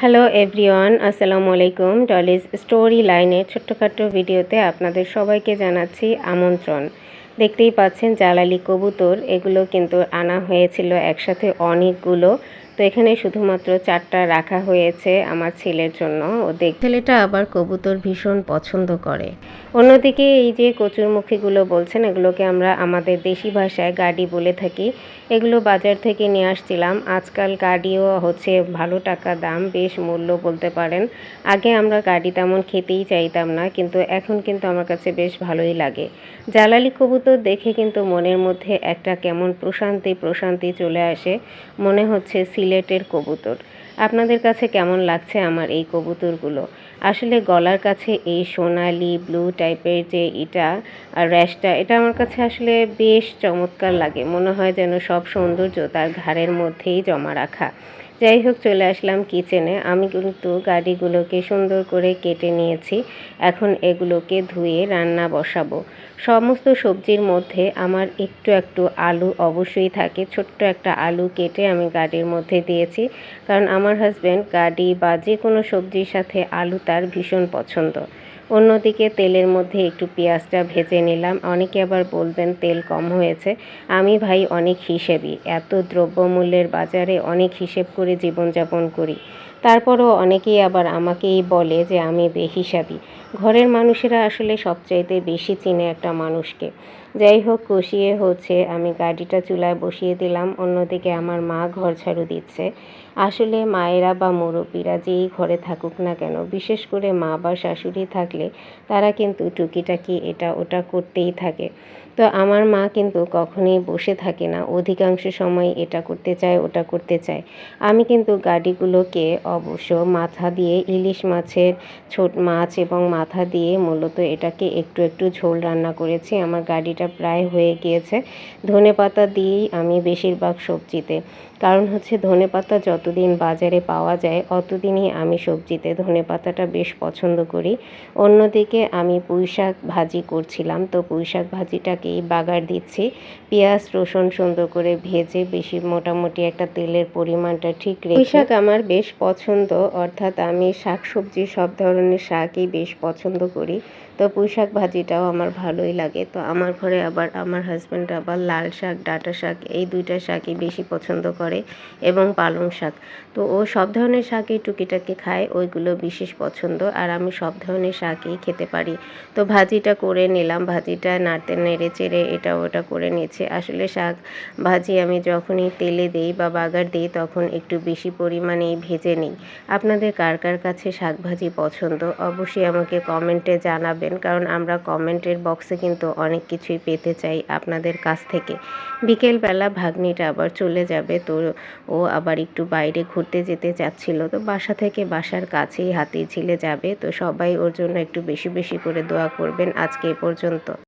Hello everyone আসসালামু আলাইকুম Dolly's story লাইনের ছোট্টখাট্ট ভিডিওতে আপনাদের সবাইকে জানাচ্ছি আমন্ত্রণ। দেখতেই পাচ্ছেন, জালালি কবুতর, এগুলো কিন্তু আনা হয়েছিল একসাথে অনেকগুলো তো এখানে শুধুমাত্র চারটা রাখা হয়েছে আমার ছেলের জন্য। ও দেখ ছেলেটা আবার কবুতর ভীষণ পছন্দ করে। অন্যদিকে এই যে কচুরমুখীগুলো বলছেন এগুলোকে আমরা আমাদের দেশি ভাষায় গাড়ি বলে থাকি। এগুলো বাজার থেকে নিয়ে আসছিলাম। আজকাল গাড়িও হচ্ছে ভালো টাকা দাম বেশ মূল্য বলতে পারেন। আগে আমরা গাড়ি তেমন খেতেই চাইতাম না কিন্তু এখন কিন্তু আমার কাছে বেশ ভালোই লাগে। জালালি কবুতর দেখে কিন্তু মনের মধ্যে একটা কেমন প্রশান্তি প্রশান্তি চলে আসে। মনে হচ্ছে সিলেটের কবুতর। আপনাদের কাছে কেমন লাগছে আমার এই কবুতরগুলো? আসলে গলার কাছে এই সোনালি ব্লু টাইপের যে এটা আর র্যাশটা, এটা আমার কাছে আসলে বেশ চমৎকার লাগে। মনে হয় যেন সব সৌন্দর্য তার ঘাড়ের মধ্যেই জমা রাখা। যাই হোক, চলে আসলাম কিচেনে আমি কিন্তু গাড়িগুলোকে সুন্দর করে কেটে নিয়েছি। এখন এগুলোকে ধুয়ে রান্না বসাবো। সমস্ত সবজির মধ্যে আমার একটু একটু আলু অবশ্যই থাকে। ছোট্ট একটা আলু কেটে আমি গাড়ির মধ্যে দিয়েছি। কারণ আমার হাজব্যান্ড গাড়ি বা যে কোনো সবজির সাথে আলু তার ভীষণ পছন্দ। অন্যদিকে তেলের মধ্যে একটু পেঁয়াজটা ভেজে নিলাম। অনেকে আবার বলবেন তেল কম হয়েছে। আমি ভাই অনেক হিসেবই এত দ্রব্যমূল্যের বাজারে অনেক হিসেব করে জীবনযাপন করি। তারপরও অনেকেই আবার আমাকেই বলে যে আমি বেহিসাবি। ঘরের মানুষেরা আসলে সবচাইতে বেশি চিনে একটা মানুষকে। যাই হোক কষিয়ে হচ্ছে। আমি গাড়িটা চুলায় বসিয়ে দিলাম, অন্যদিকে আমার মা ঘর ঝাড়ু দিচ্ছে। আসলে মায়েরা বা মুরব্বীরা যেই ঘরে থাকুক না কেন, বিশেষ করে মা বা শাশুড়ি থাকলে তারা কিন্তু টুকিটাকি এটা ওটা করতেই থাকে। তো আমার মা কিন্তু কখনোই বসে থাকে না, অধিকাংশ সময় এটা করতে চায়, ওটা করতে চায়। আমি কিন্তু গাড়িগুলোকে অবশ্য মাথা দিয়ে, ইলিশ মাছের ছোট মাছ এবং মাথা দিয়ে মূলত এটাকে একটু একটু ঝোল রান্না করেছি। আমার গাড়িটা প্রায় হয়ে গিয়েছে। ধনে পাতা দিয়েই আমি বেশিরভাগ সবজিতে কারণ হচ্ছে ধনে পাতা যতদিন বাজারে পাওয়া যায়, অতদিনই আমি সবজিতে ধনে পাতাটা বেশ পছন্দ করি। অন্যদিকে আমি পুঁই শাক ভাজি করছিলাম, তো পুঁই শাক ভাজিটাকেই বাগার দিচ্ছি। পেঁয়াজ, রসুন সুন্দর করে ভেজে বেশি মোটামুটি একটা তেলের পরিমাণটা ঠিক রেখে শাক আমার বেশ পছন্দ, অর্থাৎ আমি শাক সবজি সব ধরনের শাকই বেশ পছন্দ করি। তো পুঁই শাক ভাজিটাও আমার ভালোই লাগে। তো আমার ঘরে আবার আমার হাজব্যান্ড আবার লাল শাক, ডাঁটা শাক, এই দুইটা শাকই বেশি পছন্দ করে। এবং পালং শাক। তো ও সব ধরনের শাকই টুকিটাকি খায়, ওইগুলো বিশেষ পছন্দ। আর আমি সব ধরনের শাকই খেতে পারি। তো ভাজিটা করে নিলাম, ভাজিটা নাড়তে নেড়ে চেড়ে এটা ওটা করে নিচ্ছে আসলে শাক ভাজি আমি যখনই তেলে দিই বা বাগার দিই তখন একটু বেশি পরিমাণেই ভেজে নিই। আপনাদের কার কার কাছে শাক ভাজি পছন্দ অবশ্যই আমাকে কমেন্টে জানাবেন, কারণ আমরা কমেন্টের বক্সে কিন্তু অনেক কিছুই পেতে চাই আপনাদের কাছ থেকে। বিকেলবেলা ভাগ্নিটা আবার চলে যাবে, তো ও আবার একটু বাইরে ঘুরতে যেতে চাচ্ছিল। তো বাসা থেকে বাসার কাছেই হাতি ঝিলে যাবে। তো সবাই ওর জন্য একটু বেশি বেশি করে দোয়া করবেন আজকে এ পর্যন্ত।